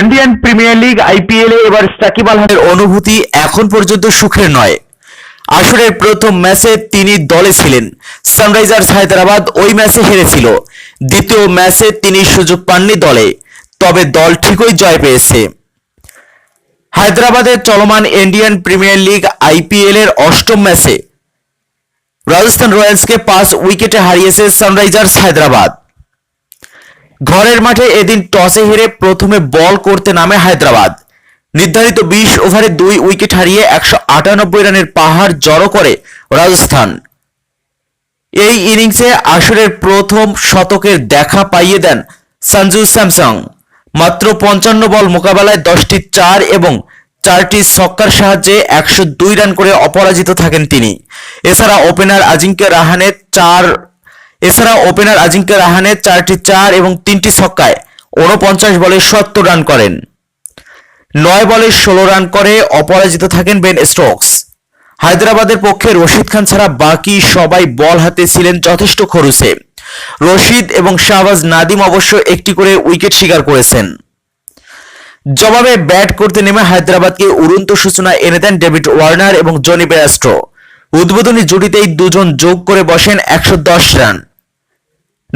Indian premier league, IPL এবার সাকিব আল হাসানের অনুভূতি এখন পর্যন্ত সুখের নয়। আসরের প্রথম ম্যাচে তিনি দলে ছিলেন। সানরাইজার্স হায়দ্রাবাদ ওই ম্যাচে হেরেছিল। দ্বিতীয় ম্যাচে তিনি সুযোগ পাননি দলে, তবে দল ঠিকই জয় পেয়েছে। হায়দ্রাবাদের চলমান ইন্ডিয়ান প্রিমিয়ার লিগ, আইপিএল এর অষ্টম ম্যাচে। রাজস্থান রয়্যালসকে পাঁচ উইকেটে হারিয়েছে সানরাইজার্স হায়দ্রাবাদ। ঘরের মাঠে এদিন টসে হেরে প্রথমে বল করতে নামে হায়দ্রাবাদ। নির্ধারিত বিশ ওভারে দুই উইকেট হারিয়ে একশো আটানব্বই রানের পাহাড় জড়ো করে রাজস্থান। এই ইনিংসে আসরের প্রথম শতকের দেখা পাইয়ে দেন সঞ্জু স্যামসং। মাত্র পঞ্চান্ন বল মোকাবেলায় দশটি চার এবং চারটি ছক্কার সাহায্যে একশো দুই রান করে অপরাজিত থাকেন তিনি। এছাড়া ওপেনার আজিঙ্ক্য রাহানে চার এছাড়া ওপেনার আজিঙ্ক্য রাহানে চারটি চার এবং তিনটি ছক্কায় উনপঞ্চাশ বলে সত্তর রান করেন। নয় বলে ষোলো রান করে অপরাজিত থাকেন বেন স্টোকস। হায়দ্রাবাদের পক্ষে রশিদ খান ছাড়া বাকি সবাই বল হাতে ছিলেন যথেষ্ট খরুসে রশিদ এবং শাহবাজ নাদিম অবশ্য একটি করে উইকেট শিকার করেছেন। জবাবে ব্যাট করতে নেমে হায়দ্রাবাদকে উড়ন্ত সূচনা এনে দেন ডেভিড ওয়ার্নার এবং জনি বেরাস্ট্রো উদ্বোধনী জুটিতেই দুজন যোগ করে বসেন একশো দশ রান।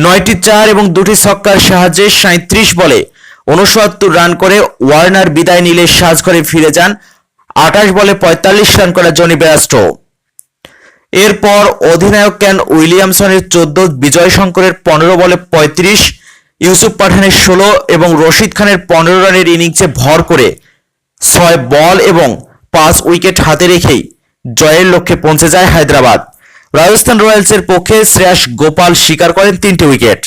নয়টি চার এবং দুটি ছক্কার সাহায্যে সাঁত্রিশ বলে উনসত্তর রান করে ওয়ার্নার বিদায় নিলে সাজঘরে ফিরে যান। আঠাশ বলে পঁয়তাল্লিশ রান করা জনি বেয়াস্ট্রো এরপর অধিনায়ক ক্যান উইলিয়ামসনের চোদ্দ বিজয় শঙ্করের পনেরো বলে পঁয়ত্রিশ, ইউসুফ পাঠানের ষোলো এবং রশিদ খানের পনেরো রানের ইনিংসে ভর করে ছয় বল এবং পাঁচ উইকেট হাতে রেখেই জয়ের লক্ষ্যে পৌঁছে যায় হায়দ্রাবাদ। রাজস্থান রয়্যালসের পক্ষে শ্রেয়াস গোপাল স্বীকার করেন তিনটি উইকেট।